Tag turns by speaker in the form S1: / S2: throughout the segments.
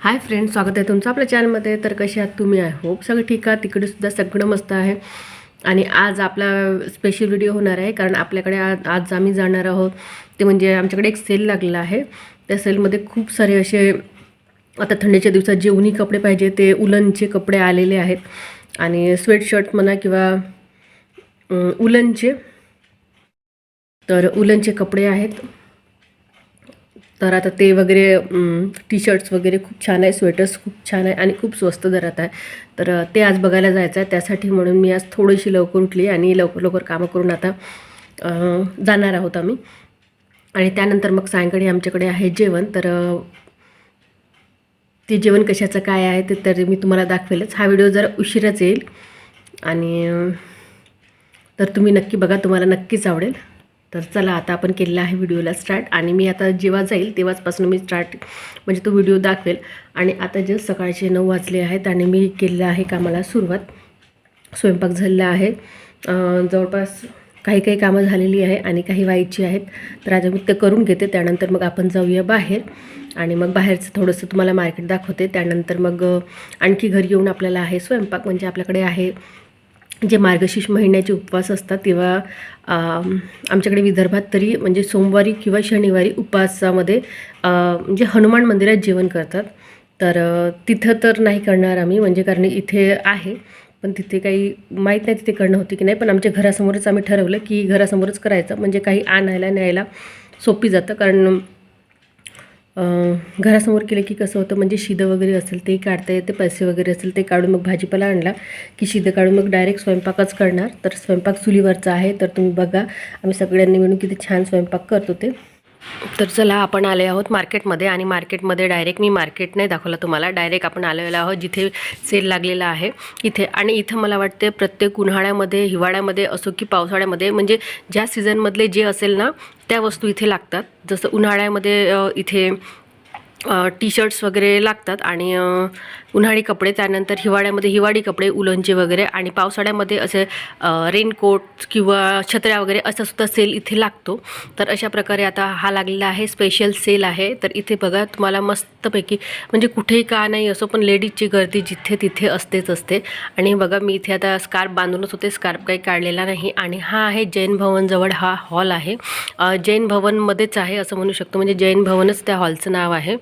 S1: Hi friend स्वागत आहे तुमचं आपल्या चॅनलमध्ये. तर कसे आहात तुम्ही? आय होप सगळं ठीक आहे तिकडेसुद्धा सगळं मस्त आहे. आणि आज आपला स्पेशल व्हिडिओ होणार आहे कारण आपल्याकडे आज आज आम्ही जाणार आहोत. ते म्हणजे आमच्याकडे एक सेल लागलेला आहे. त्या सेलमध्ये खूप सारे असे आता थंडीच्या दिवसात जे उनी कपडे पाहिजे ते उलनचे कपडे आलेले आहेत. आणि स्वेटशर्ट म्हणा किंवा उलनचे तर उलनचे कपडे आहेत. तर आता ते वगैरे टी शर्ट्स वगैरे खूप छान आहे स्वेटर्स खूप छान आहे आणि खूप स्वस्त दरात आहे. तर ते आज बघायला जायचं आहे त्यासाठी म्हणून मी आज थोडीशी लवकर उठली आणि लवकर लवकर कामं करून आता जाणार आहोत आम्ही. आणि त्यानंतर मग सायंकाळी आमच्याकडे आहे जेवण. तर ते जेवण कशाचं काय आहे ते तर मी तुम्हाला दाखवेलच. हा व्हिडिओ जरा उशिराच येईल. आणि तर तुम्ही नक्की बघा तुम्हाला नक्कीच आवडेल. तर चला आता आपण केलेला आहे व्हिडिओला स्टार्ट. आणि मी आता जेव्हा जाईल तेव्हाचपासून मी स्टार्ट म्हणजे तो व्हिडिओ दाखवेल. आणि आता जे सकाळचे नऊ वाजले आहेत आणि मी केलेलं आहे कामाला सुरुवात. स्वयंपाक झालेला आहे. जवळपास काही काही कामं झालेली आहे आणि काही व्हायची आहेत. तर आता मी ते करून घेते. त्यानंतर मग आपण जाऊया बाहेर. आणि मग बाहेरचं थोडंसं तुम्हाला मार्केट दाखवते. त्यानंतर मग आणखी घरी येऊन आपल्याला आहे स्वयंपाक म्हणजे आपल्याकडे आहे जे मार्गशीर्ष महिन्याचे उपवास असतात तेव्हा आमच्याकडे विदर्भात तरी म्हणजे सोमवारी किंवा शनिवारी उपवासामध्ये म्हणजे हनुमान मंदिरात जेवण करतात. तर तिथं तर नाही करणार आम्ही म्हणजे कारण इथे आहे पण तिथे काही माहीत नाही तिथे करणं होती की नाही. पण आमच्या घरासमोरच आम्ही ठरवलं की घरासमोरच करायचं म्हणजे काही आणायला न्यायला सोपी जातं. कारण घरासमोर केलं की कसं होतं म्हणजे शिदं वगैरे असेल ते काढता येते पैसे वगैरे असेल ते काढून मग भाजीपाला आणला की शिदं काढून मग डायरेक्ट स्वयंपाकच करणार. तर स्वयंपाक चुलीवरचा आहे तर तुम्ही बघा. आम्ही सगळ्यांनी मिळून किती छान स्वयंपाक करतो ते तर चला आपण आले आहोत मार्केटमध्ये आणि मार्केटमध्ये डायरेक्ट मी मार्केट नाही दाखवलं तुम्हाला डायरेक्ट आपण आलेलो आहोत जिथे सेल लागलेला आहे. इथे आणि इथं मला वाटते प्रत्येक उन्हाळ्यामध्ये हिवाळ्यामध्ये असो की पावसाळ्यामध्ये म्हणजे ज्या सीझनमधले जे असेल ना त्या वस्तू इथे लागतात. जसं उन्हाळ्यामध्ये इथे टी शर्ट्स वगैरे लागतात आणि उन्हाळी कपडे त्यानंतर हिवाळ्यामध्ये हिवाळी कपडे उलनचे वगैरे आणि पावसाळ्यामध्ये असे रेनकोट किंवा छत्र्या वगैरे असा सुद्धा सेल इथे लागतो. तर अशा प्रकारे आता हा लागलेला आहे स्पेशल सेल आहे. तर इथे बघा तुम्हाला मस्तपैकी म्हणजे कुठेही का नाही असो पण लेडीजची गर्दी जिथे तिथे असतेच असते. आणि बघा मी इथे आता स्कार्फ बांधूनच होते स्कार्फ काही काढलेला नाही. आणि हा आहे जैन भवनजवळ हा हॉल आहे. जैन भवनमध्येच आहे असं म्हणू शकतो. म्हणजे जैन भवनच त्या हॉलचं नाव आहे.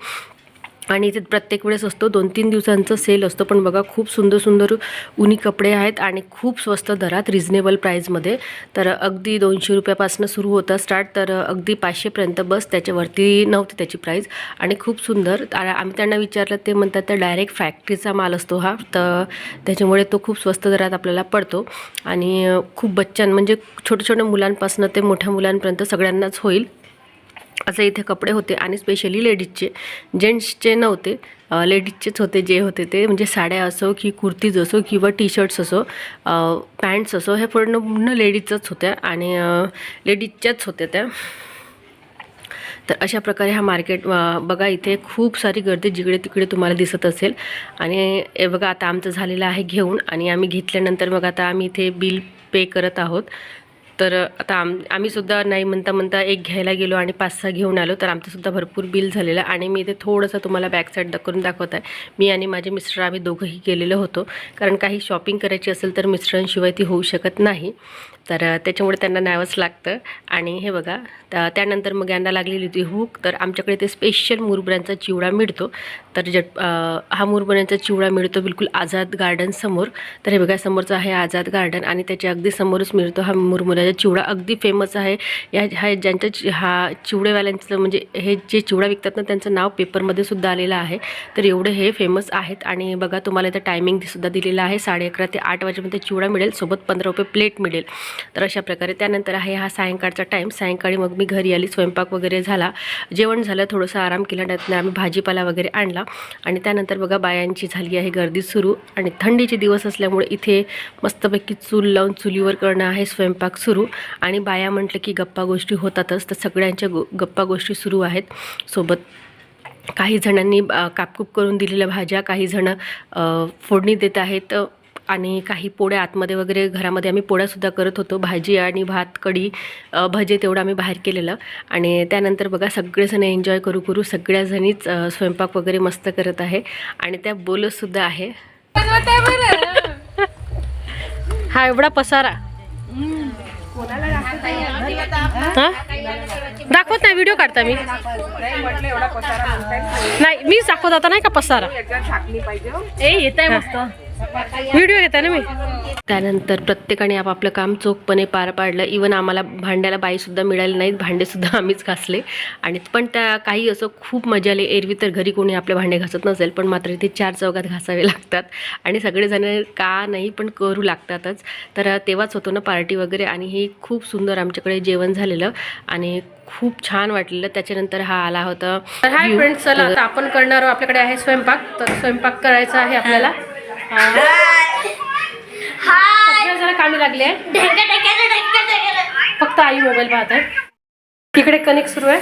S1: आणि इथे प्रत्येक वेळेस असतो. दोन तीन दिवसांचं सेल असतो पण बघा खूप सुंदर सुंदर उनी कपडे आहेत आणि खूप स्वस्त दरात रिजनेबल प्राईजमध्ये तर अगदी दोनशे रुपयापासून सुरू होतं स्टार्ट तर अगदी पाचशेपर्यंत बस त्याच्यावरती नव्हती त्याची प्राईज आणि खूप सुंदर आम्ही त्यांना विचारलं ते म्हणतात तर डायरेक्ट फॅक्टरीचा माल असतो हा. तर त्याच्यामुळे तो खूप स्वस्त दरात आपल्याला पडतो. आणि खूप बच्चन म्हणजे छोट्या छोट्या मुलांपासून ते मोठ्या मुलांपर्यंत सगळ्यांनाच होईल. असं इथे कपडे होते आणि स्पेशली लेडीजचे जेंट्सचे नव्हते. लेडीजचेच होते जे होते ते. म्हणजे साड्या असो की कुर्तीज असो किंवा टी शर्ट्स असो पॅन्ट्स असो हे पूर्ण पूर्ण लेडीजच होत्या आणि लेडीजच्याच होत्या त्या. तर अशा प्रकारे हा मार्केट बघा इथे खूप सारी गर्दी जिकडे तिकडे तुम्हाला दिसत असेल. आणि हे बघा आता आमचं झालेलं आहे घेऊन आणि आम्ही घेतल्यानंतर मग आता आम्ही इथे बिल पे करत आहोत. तर आता आम आम्हीसुद्धा नाही म्हणता म्हणता एक घ्यायला गेलो आणि पाच सहा घेऊन आलो. तर आमचंसुद्धा भरपूर बिल झालेलं आणि मी इथे थोडंसं तुम्हाला बॅक साईड करून दाखवत आहे. मी आणि माझे मिस्टर आम्ही दोघंही गेलेलो होतो. कारण काही शॉपिंग करायची असेल तर मिस्टरांशिवाय ती होऊ शकत नाही. तर त्याच्यामुळे त्यांना न्यावंच लागतं. आणि हे बघा त्या- त्यानंतर मग यांना लागलेली होती हूक. तर आमच्याकडे ते स्पेशल मुरब्रांचा चिवडा मिळतो. तर जट हा मुरबऱ्यांचा चिवडा मिळतो बिलकुल आझाद गार्डन समोर. तर हे बघा समोरचं आहे आझाद गार्डन आणि त्याच्या अगदी समोरच मिळतो हा ह्याचा चिवडा अगदी फेमस आहे. या हा ज्यांच्या चि- हा चिवडेवाल्यांचं म्हणजे हे जे चिवडा विकतात ना त्यांचं नाव पेपरमध्ये सुद्धा आलेलं आहे. तर एवढे हे फेमस आहेत. आणि बघा तुम्हाला इथं टायमिंग सुद्धा दिलेलं आहे. साडे अकरा ते आठ वाजेपर्यंत चिवडा मिळेल. सोबत पंधरा रुपये प्लेट मिळेल. तर अशा प्रकारे त्यानंतर आहे हा सायंकाळचा टाईम सायंकाळी मग मी घरी आली. स्वयंपाक वगैरे झाला. जेवण झालं. थोडंसं आराम केला. त्यातनं आम्ही भाजीपाला वगैरे आणला. आणि त्यानंतर बघा बायांची झाली आहे गर्दी सुरू. आणि थंडीचे दिवस असल्यामुळे इथे मस्तपैकी चूल लावून चुलीवर करणं आहे. स्वयंपाक सुरू. आणि बाया म्हटलं की गप्पा गोष्टी होतातच तर सगळ्यांच्या गो गप्पा गोष्टी सुरू आहेत. सोबत काही जणांनी कापकूप करून दिलेल्या भाज्या काही जण फोडणी देत आहेत आणि काही पोळ्या आतमध्ये वगैरे घरामध्ये आम्ही पोळ्यासुद्धा करत होतो. भाजी आणि भात कढी भजे तेवढं आम्ही बाहेर केलेलं. आणि त्यानंतर बघा सगळेजण एन्जॉय करू करू सगळ्याजणीच स्वयंपाक वगैरे मस्त करत आहे. आणि त्या बोलतसुद्धा आहे. हा एवढा पसारा. हा? दाखवत नाही व्हिडिओ काढता मी. नाही मीच दाखवत आता नाही का पसारा? ए येत आहे मस्त. व्हिडिओ घेता ना मी? त्यानंतर प्रत्येकाने आपापलं काम चोखपणे पार पाडलं. इवन आम्हाला भांड्याला बाईसुद्धा मिळाली नाहीत. भांडेसुद्धा आम्हीच घासले. आणि पण त्या काही असं खूप मजा आली. एरवी तर घरी कोणी आपले भांडे घासत नसेल पण मात्र इथे चार चौघात घासावे लागतात. आणि सगळेजण का नाही पण करू लागतातच. तर तेव्हाच होतो ना पार्टी वगैरे आणि हे खूप सुंदर आमच्याकडे जेवण झालेलं आणि खूप छान वाटलेलं. त्याच्यानंतर हा आला होता हाय फ्रेंड्स चला आपण करणार आहोत. आपल्याकडे आहे स्वयंपाक. तर स्वयंपाक करायचा आहे आपल्याला. जरा कामी लागले. फक्त आई मोबाईल पाहत आहे. तिकडे कनेक्ट सुरू आहे.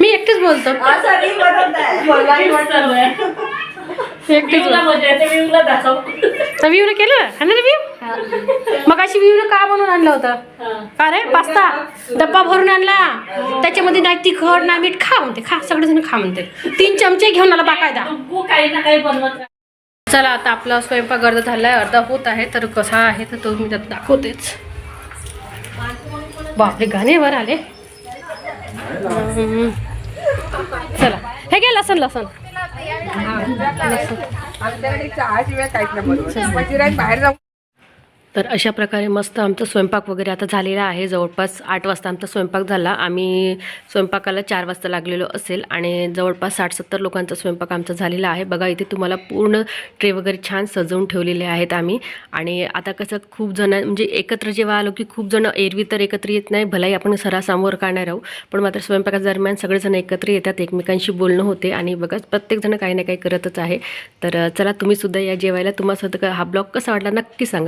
S1: मी एकटीच बोलतो. एकटीच विवने केलं? हा ना रे विव मग अशी विवने का बनवून आणलं होतं? अरे पास्ता? डब्बा भरून आणला. त्याच्यामध्ये नाही तिखट नाही मीठ खा म्हणते. खा सगळेजण खा म्हणते. तीन चमचे घेऊन आला बाकायदा.
S2: काही ना काही बनवत
S1: चला आता आपला स्वयंपाक अर्धा झालाय. अर्धा होत आहे तर कसा आहे तर तो मी त्यात दाखवतेच. बापरे गाणे वर आले. चला. हे घे लसण लसण.
S3: आमच्याकडे चहाशिवाय काहीच नाही बरोबर मंदिरात म्हणजे बाहेर जाऊ
S1: तर अशा प्रकारे मस्त आमचा स्वयंपाक वगैरे आता झालेला आहे. जवळपास आठ वाजता आमचा स्वयंपाक झाला. आम्ही स्वयंपाकाला चार वाजता लागलेलो असेल आणि जवळपास साठ सत्तर लोकांचा स्वयंपाक आमचा झालेला आहे. बघा इथे तुम्हाला पूर्ण ट्रे वगैरे छान सजवून ठेवलेले आहेत आम्ही. आणि आता कसं खूप जण म्हणजे एकत्र जेव्हा आलो की खूप जण एरवी तर एकत्र येत नाही. भलाही आपण सरासमोर काढणार आहोत. पण मात्र स्वयंपाकादरम्यान दरम्यान सगळेजण एकत्र येतात. एकमेकांशी बोलणं होते आणि बघा प्रत्येकजण काही ना काही करतच आहे. तर चला तुम्हीसुद्धा या जेवायला. तुम्हाला सुद्धा हा ब्लॉग कसा वाटला नक्की सांगा.